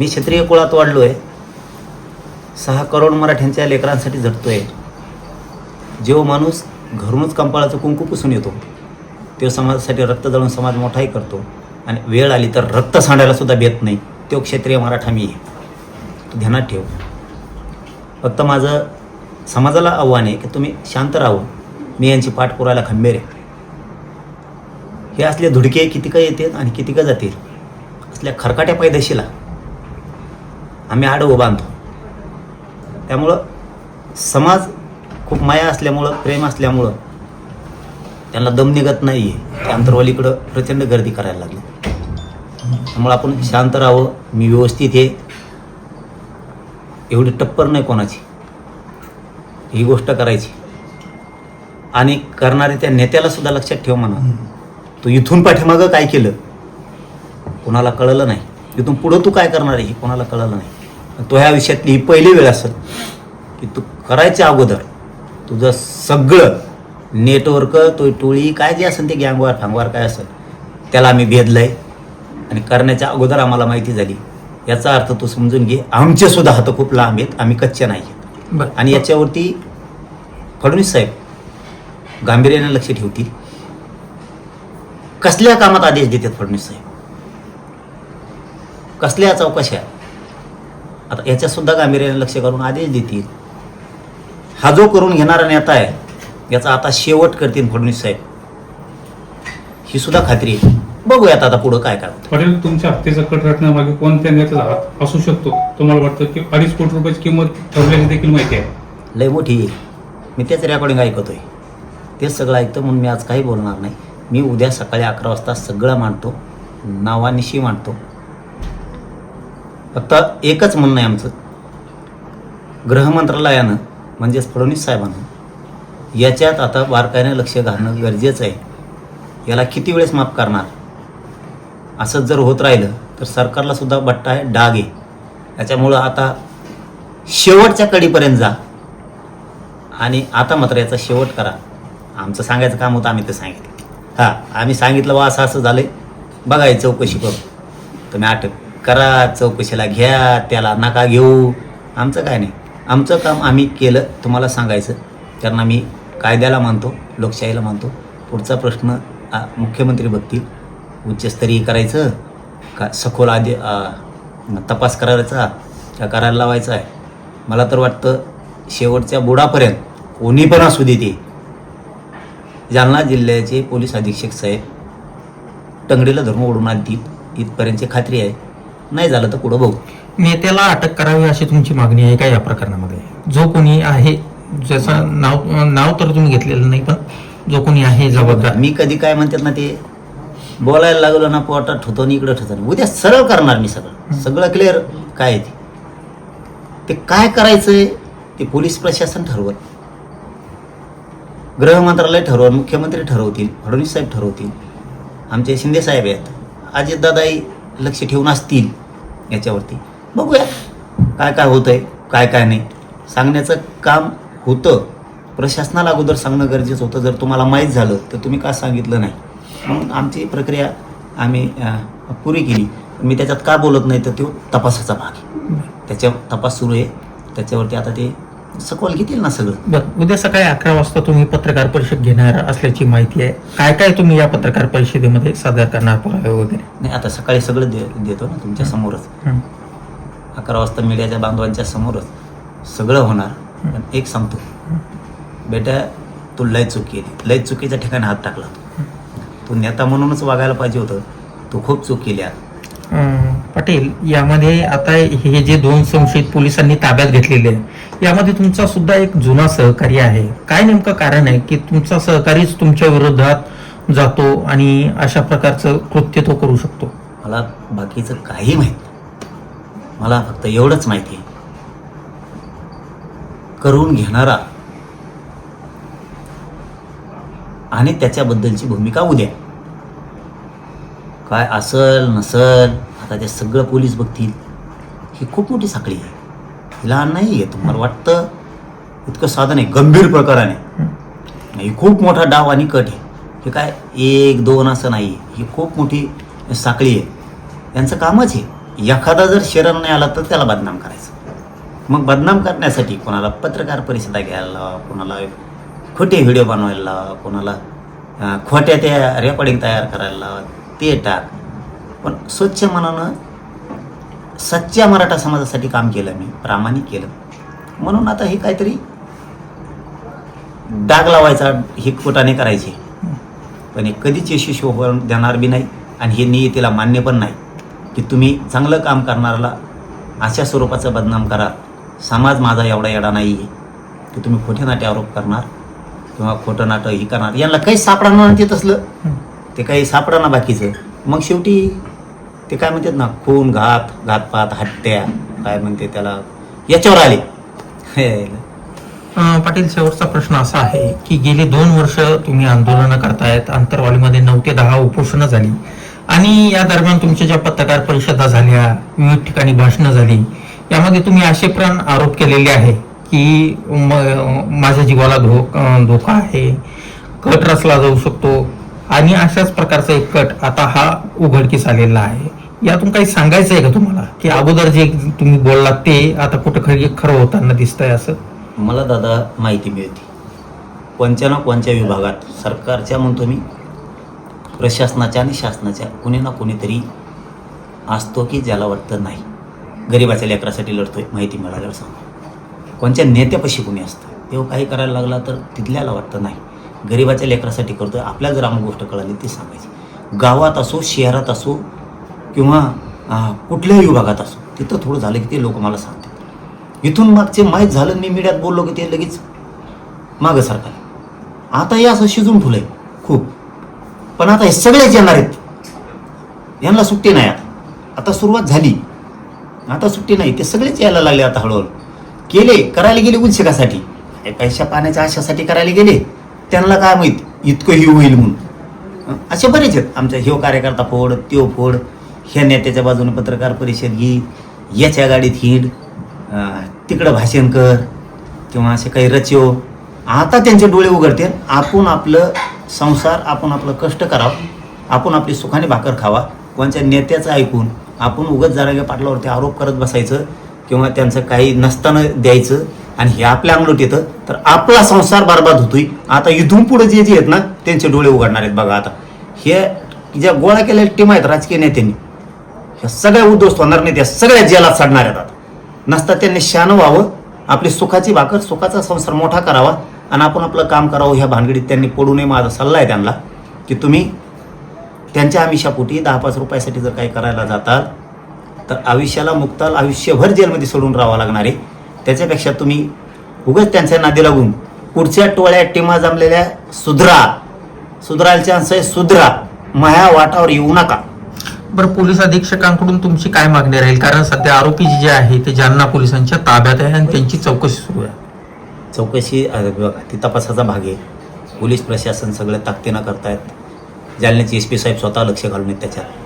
मी क्षत्रिय कुळात वाढलो आहे सहा करोड मराठ्यांच्या लेकरांसाठी झटतोय जेव माणूस घरूनच कंपाळाचं कुंकू पुसून येतो. तो समाजासाठी रक्त जळून समाज मोठाही करतो. आणि वेळ आली तर रक्त सांडायला सुद्धा बेत नाही. तो क्षेत्रीय मराठा मी. आहे ध्यानात ठेव. फक्त माझं समाजाला आव्हान आहे की तुम्ही शांत राहून मी यांची पाठ पुरायला खंबीर आहे. हे असले धुडके किती का येतील आणि किती का जातील? असल्या खरकाट्या पायदेशीला आम्ही आडवं बांधतो त्यामुळं समाज खूप माया असल्यामुळं प्रेम असल्यामुळं त्यांना दम निघत नाही आहे त्या अंतरवालीकडं प्रचंड गर्दी करायला लागली. त्यामुळं आपण शांत राहावं. मी व्यवस्थित आहे. एवढी टप्पर नाही कोणाची. ही गोष्ट करायची. आणि करणारे त्या नेत्याला सुद्धा लक्षात ठेव म्हणा. तू इथून पाठीमागं काय केलं? कोणाला कळलं नाही. इथून पुढं तू काय करणार आहे हे कोणाला कळलं नाही. तो ह्या विषयातली ही पहिली वेळ असेल की तू करायच्या अगोदर तुझं सगळं नेटवर्क तो टोळी काय जे असेल ते गँगवार फांगवार काय असेल त्याला आम्ही भेदलंय. आणि करण्याच्या अगोदर आम्हाला माहिती झाली. याचा अर्थ तू समजून घे आमचे सुद्धा हात खूप लांब आहेत आम्ही कच्चे नाही आहेत. आणि याच्यावरती फडणवीस साहेब गांभीर्याने लक्ष ठेवतील. कसल्या कामात आदेश देतात फडणवीस साहेब? कसल्या चौकशा आता याच्यात सुद्धा गांभीर्याने लक्ष करून आदेश देतील. हा जो करून घेणारा नेता आहे याचा आता शेवट करतील फडणवीस साहेब. ही सुद्धा खात्री आहे. बघूयात आता पुढं काय काय पाटील तुमच्या हत्येचा कट रचण्यामागे कोणत्या नेत्याचा हात असू शकतो? तुम्हाला वाटतं की अडीच कोटी रुपयाची किंमत ठरल्याची देखील माहिती आहे. लय मोठी मी तेच रेकॉर्डिंग ऐकतोय. तेच सगळं ऐकतं म्हणून मी आज काही बोलणार नाही. मी उद्या सकाळी अकरा वाजता सगळं मांडतो. नावानिशी मांडतो. फक्त एकच म्हणणं आहे आमचं. गृहमंत्रालयानं म्हणजेच फडणवीस साहेबांना याच्यात आता बारकाईने लक्ष घालणं गरजेचं आहे. याला किती वेळेस माफ करणार? असंच जर होत राहिलं तर सरकारला सुद्धा बट्टा आहे डाग आहे. त्याच्यामुळं आता शेवटच्या कडीपर्यंत जा. आणि आता मात्र याचा शेवट करा. आमचं सांगायचं काम होतं आम्ही ते सांगितलं. हां आम्ही सांगितलं बा असं असं झालं बघाय चौकशी करू. तुम्ही आठवतो करा चौकशीला घ्या त्याला नका घेऊ. आमचं काय नाही. आमचं काम आम्ही केलं तुम्हाला सांगायचं. कारण आम्ही कायद्याला मानतो लोकशाहीला मानतो. पुढचा प्रश्न आ, मुख्यमंत्री बघतील. उच्चस्तरीय करायचं का? सखोल आधी तपास करायचा का करायला लावायचा आहे? मला तर वाटतं शेवटच्या बुडापर्यंत कोणी पण असू दे ते. जालना जिल्ह्याचे पोलीस अधीक्षक साहेब टंगडीला धरून ओढून आणतील. इथपर्यंतची खात्री आहे. नाही झालं तर पुढं बघू. नेत्याला अटक करावी अशी तुमची मागणी आहे का या प्रकरणामध्ये? जो कोणी आहे ज्याचं नाव नाव तर तुम्ही घेतलेलं नाही पण जो कोणी आहे जबाबदार. मी कधी काय म्हणतात ना ते बोलायला लागलो ना पोटात ठेवतो आणि इकडं ठेवतो उद्या सरळ करणार मी सगळं. सगळं क्लिअर काय आहे ते? ते काय करायचंय ते पोलीस प्रशासन ठरवत गृह मंत्रालय ठरवत मुख्यमंत्री ठरवतील फडणवीस साहेब ठरवतील. आमचे शिंदे साहेब आहेत. अजितदादाही लक्ष ठेवून असतील याच्यावरती. बघूया काय काय होतंय काय काय नाही. सांगण्याचं काम होतं. प्रशासनाला अगोदर सांगणं गरजेचं होतं. जर तुम्हाला माहीत झालं तर तुम्ही का सांगितलं नाही? म्हणून आमची प्रक्रिया आम्ही पुरी केली. मी त्याच्यात का बोलत नाही तर तो तपासाचा भाग आहे. त्याच्या तपास सुरू आहे. त्याच्यावरती आता ते सखोल घेतील ना सगळं? बरं उद्या सकाळी अकरा वाजता तुम्ही पत्रकार परिषद घेणार असल्याची माहिती आहे. काय काय तुम्ही या पत्रकार परिषदेमध्ये सादर करणार पुरावे वगैरे? नाही आता सकाळी सगळं दे देतो ना तुमच्या समोरच. अकरा वाजता मीडियाच्या बांधवांच्या समोरच सगळं होणार पण एक सांगतो. बेटा तू लय चुकी केली लय चुकीच्या ठिकाणी हात टाकला. तू नेता म्हणूनच वागायला पाहिजे होतं. तू खूप चूक केली अं, पाटील यामध्ये आता हे जे दोन संशयित पोलिसांनी ताब्यात घेतलेले आहे यामध्ये तुमचा सुद्धा एक जुना सहकारी आहे. काय नेमकं कारण आहे की तुमचा सहकारीच तुमच्या विरोधात जातो आणि अशा प्रकारचं कृत्य तो करू शकतो? मला बाकीचं काही माहीत मला फक्त एवढंच माहिती आहे. करून घेणारा आणि त्याच्याबद्दलची भूमिका उद्या. काय असल नसल आता ते सगळं पोलीस बघतील. ही खूप मोठी साखळी आहे. लहान नाही आहे तुम्हाला वाटतं? इतकं साधन आहे गंभीर प्रकाराने. ही खूप मोठा डाव आणि कट आहे. हे काय एक दोन असं नाही ही खूप मोठी साखळी आहे. यांचं कामच आहे एखादा जर शरण नाही आला तर त्याला बदनाम करायचं. मग बदनाम करण्यासाठी कोणाला पत्रकार परिषदा घ्यायला लावा कोणाला खोटे व्हिडिओ बनवायला लावा कोणाला खोट्या त्या रेकॉर्डिंग तयार करायला लावा ते टाक. पण स्वच्छ मनानं सच्च्या मराठा समाजासाठी काम केलं मी प्रामाणिक केलं. म्हणून आता हे काहीतरी डाग लावायचा हे कोटाने करायचे. पण हे कधीच यशस्वी होऊन देणार बी नाही आणि हे नियतीला मान्य पण नाही की तुम्ही चांगलं काम करणाऱ्याला अशा स्वरूपाचं बदनाम करा. समाज माझा एवढा येडा नाही आहे की तुम्ही खोटे नाटे आरोप करणार किंवा खोटं नाटं हे करणार. यांना काही सापडणार नाही ते तसलं. ते काही सापडा ना बाकीचं मग शेवटी ते काय म्हणतात ना खून घात घातपात हत्या काय म्हणते त्याला? याच्यावर आले. हे. पाटील शेवटचा प्रश्न असा आहे की गेली दोन वर्ष तुम्ही आंदोलनं करतायत आंतरवालीमध्ये नऊ ते दहा उपोषणं झाली. आणि या दरम्यान तुमच्या ज्या पत्रकार परिषदा झाल्या विविध ठिकाणी भाषणं झाली यामध्ये तुम्ही असे प्राण आरोप केलेले आहे की माझ्या जीवाला धोका आहे कट रचला जाऊ शकतो आणि अशाच प्रकारचा एक कट आता हा उघडकीस आलेला आहे. यातून काही सांगायचं आहे का तुम्हाला? की अगोदर जे तुम्ही बोललात ते आता कुठं खरी खरं होताना दिसतंय असं? मला दादा माहिती मिळते. कोणत्या ना कोणत्या विभागात सरकारच्या म्हणतो मी प्रशासनाच्या आणि शासनाच्या कुणी ना कुणीतरी असतो की ज्याला वाटतं नाही. गरिबाच्या लेकरासाठी लढतोय माहिती मिळाल्यावर सांगतो. कोणत्या नेत्यापाशी कुणी असतं तेव्हा काही करायला लागला तर तिथल्याला वाटतं नाही. गरिबाच्या लेकरासाठी करतोय आपल्याला जर आम्हाला गोष्ट कळाली ती सांगायची. गावात असो शहरात असो किंवा कुठल्याही विभागात असो तिथं थोडं झालं की ते लोक मला सांगतात. इथून मागचे माहीत झालं मी मीडियात बोललो की ते लगेच मागं सरकार आता हे असं शिजून आहे खूप. पण आता हे सगळेच येणार आहेत. यांना सुट्टी नाही आता. आता सुरुवात झाली. आता सुट्टी नाही ते सगळेच यायला लागले आता हळूहळू. केले करायला गेले उद्योगासाठी पैशा पाण्याच्या आशासाठी करायला गेले. त्यांना काय माहीत इतकं ही होईल म्हणून. असे बरेच आहेत. आमच्या ह्यो कार्यकर्ता फोड त्यो फोड ह्या नेत्याच्या बाजूने पत्रकार परिषद घे याच्या गाडीत हिंड तिकडं भाषण कर किंवा असे काही रचयो आता त्यांचे डोळे उघडते आपण आपलं संसार आपण आपलं कष्ट करावं. आपण आपली सुखाने भाकर खावा. कोणत्या नेत्याचं ऐकून आपण उगत जरागे पाटलावरती आरोप करत बसायचं किंवा त्यांचं काही नसताना द्यायचं आणि हे आपल्या अंगलोट येतं तर आपला संसार बरबाद होतोय. आता इथून पुढे जे जे आहेत ना त्यांचे डोळे उघडणार आहेत बघा आता. हे ज्या गोळा केलेल्या टीम आहेत राजकीय नेत्यांनी ह्या सगळ्या उद्ध्वस्त होणार नाही त्या सगळ्या जेलात चढणार येतात आता. नसता त्यांनी शान व्हावं आपली सुखाची भाकर सुखाचा संसार मोठा करावा आणि आपण आपलं काम करावं ह्या भानगडीत त्यांनी पडू नये माझा सल्ला आहे त्यांना की तुम्ही त्यांच्या आमिषापोटी दहा पाच रुपयासाठी जर काही करायला जातात तर आयुष्याला मुक्ताल आयुष्यभर जेलमध्ये सोडून राहावं लागणार आहे. त्याच्यापेक्षा तुम्ही उगाच त्यांच्या नादी लागून पुढच्या टोळ्या टिमा जमलेल्या सुधरा सुधरायला चान्स आहे सुधरा माया वाटावर येऊ नका. बरं पोलीस अधीक्षकांकडून तुमची काय मागणी राहील? कारण सध्या आरोपी जे आहे ते जालना पोलिसांच्या ताब्यात आहे आणि त्यांची चौकशी सुरू आहे. चौकशी ती तपासाचा भाग आहे. पोलीस प्रशासन सगळं ताकदीनं करतायत. जालन्याचे एस पी साहेब स्वतः लक्ष घालून आहेत त्याच्यात.